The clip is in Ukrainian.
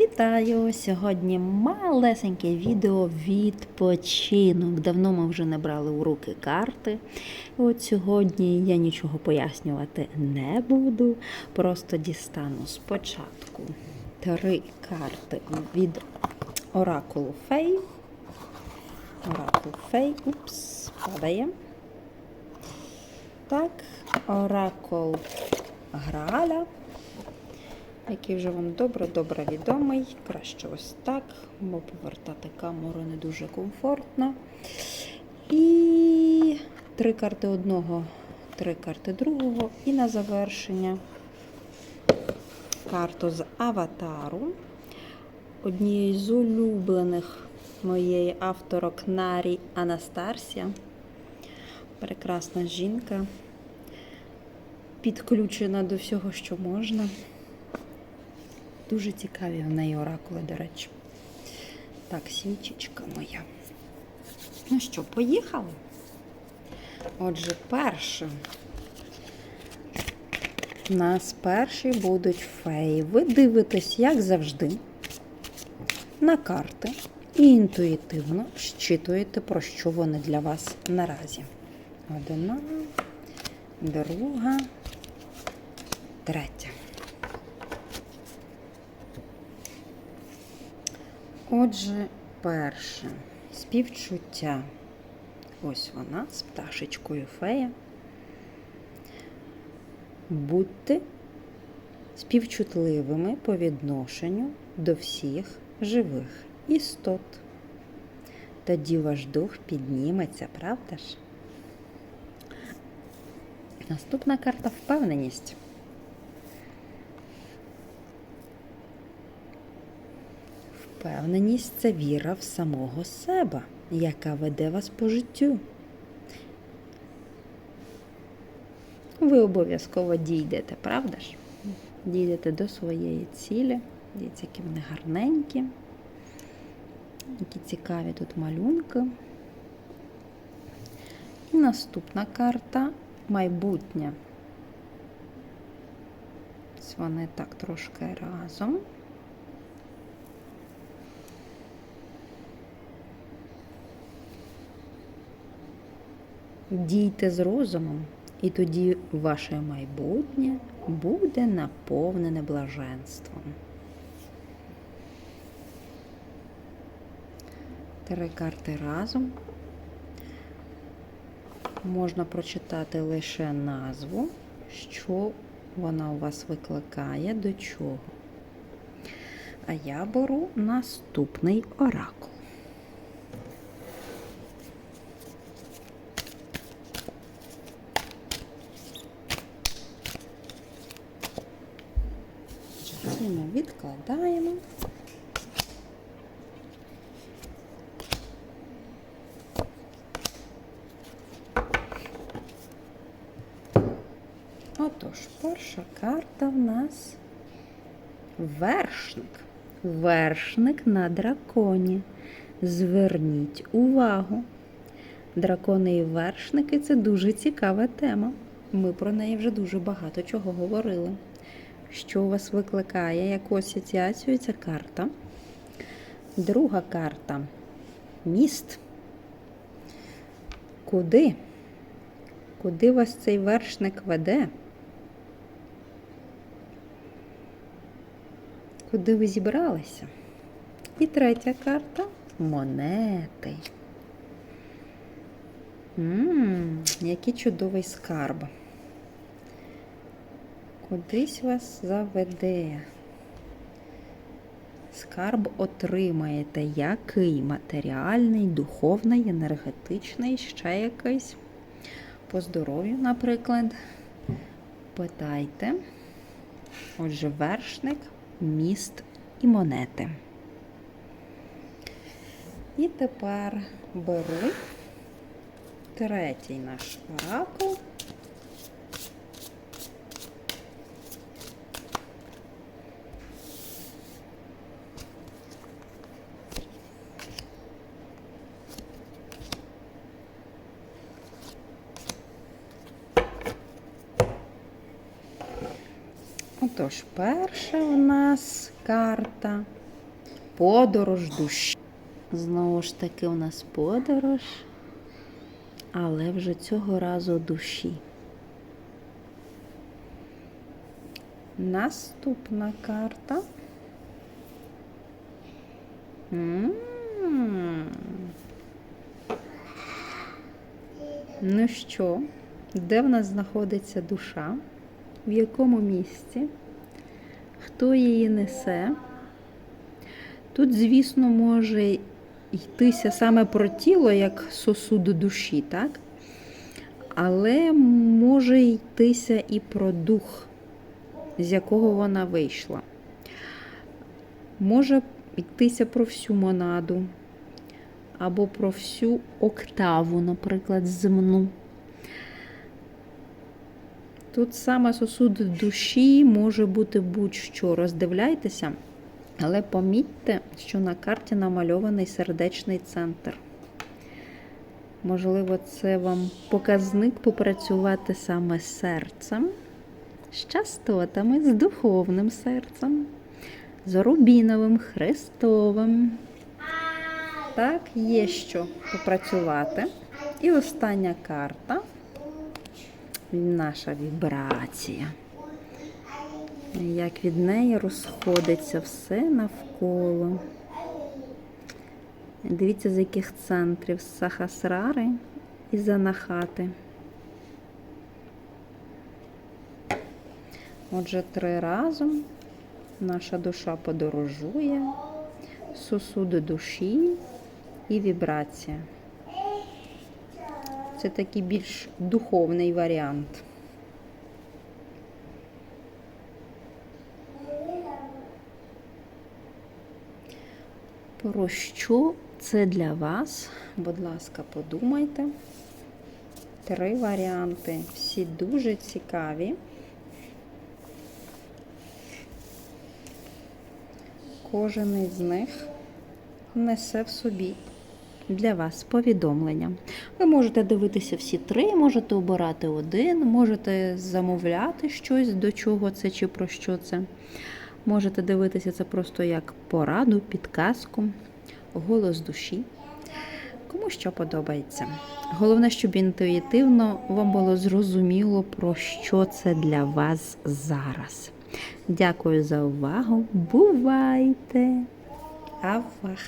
Вітаю! Сьогодні малесеньке відео відпочинок. Давно ми вже не брали у руки карти. От сьогодні я нічого пояснювати не буду. Просто дістану спочатку три карти від Оракулу Фей. Оракул Фей. Упс, падає. Так, Оракул Граля який вже вам добре-добре відомий. Краще ось так, бо повертати камеру не дуже комфортно. І три карти одного, три карти другого. І на завершення карту з аватару. Однієї з улюблених моєї авторок Нарі Анастасія. Прекрасна жінка, підключена до всього, що можна. Дуже цікаві в неї оракули, до речі. Так, свічечка моя. Ну що, поїхали? Отже, перше. У нас перші будуть феї. Ви дивитесь, як завжди, на карти і інтуїтивно щитуєте, про що вони для вас наразі. Одна, друга, третя. Отже, перше співчуття. Ось вона з пташечкою фея. Будьте співчутливими по відношенню до всіх живих істот. Тоді ваш дух підніметься, правда ж? Наступна карта впевненість. Впевненість це віра в самого себе, яка веде вас по життю. Ви обов'язково дійдете, правда ж? Дійдете до своєї цілі. Дивіться, які вони гарненькі, які цікаві тут малюнки. І наступна карта майбутнє. Ось Вони так трошки разом. Дійте з розумом, і тоді ваше майбутнє буде наповнене блаженством. Три карти разом. Можна прочитати лише назву, що вона у вас викликає, до чого. А я беру наступний оракул. Ми відкладаємо. Отож, перша карта в нас вершник. Вершник на драконі. Зверніть увагу. Дракони і вершники це дуже цікава тема. Ми про неї вже дуже багато чого говорили. Що у вас викликає, яку асоціацію ця карта? Друга карта міст. Куди? Куди вас цей вершник веде? Куди ви зібралися? І третя карта монети. Ммм, який чудовий скарб. Кудись вас заведе. Скарб отримаєте який матеріальний, духовний, енергетичний, ще якийсь. По здоров'ю, наприклад. Питайте. Отже, вершник, міст і монети. І тепер беру третій наш оракул. Отож, перша у нас карта подорож душі. Знову ж таки, у нас подорож, але вже цього разу душі. Наступна карта. М. Ну що, де в нас знаходиться душа? В якому місці? Хто її несе? Тут, звісно, може йтися саме про тіло як сосуд душі, так? Але може йтися і про дух, з якого вона вийшла. Може йтися про всю монаду, або про всю октаву, наприклад, земну. Тут саме сосуд душі може бути будь-що. Роздивляйтеся, але помітьте, що на карті намальований сердечний центр. Можливо, це вам показник попрацювати саме серцем, з частотами, з духовним серцем, з рубіновим, хрестовим. Так, є що попрацювати. І остання карта наша вібрація. Як від неї розходиться все навколо. Дивіться, з яких центрів з Сахасрари і Занахати. Отже, три разом наша душа подорожує, сосуди душі і вібрація. Це такий більш духовний варіант. Про що це для вас? Будь ласка, подумайте. Три варіанти. Всі дуже цікаві. Кожен із них несе в собі для вас повідомлення. Ви можете дивитися всі три, можете обирати один, можете замовляти щось, до чого це чи про що це. Можете дивитися це просто як пораду, підказку, голос душі. Кому що подобається. Головне, щоб інтуїтивно вам було зрозуміло, про що це для вас зараз. Дякую за увагу. Бувайте! Авах!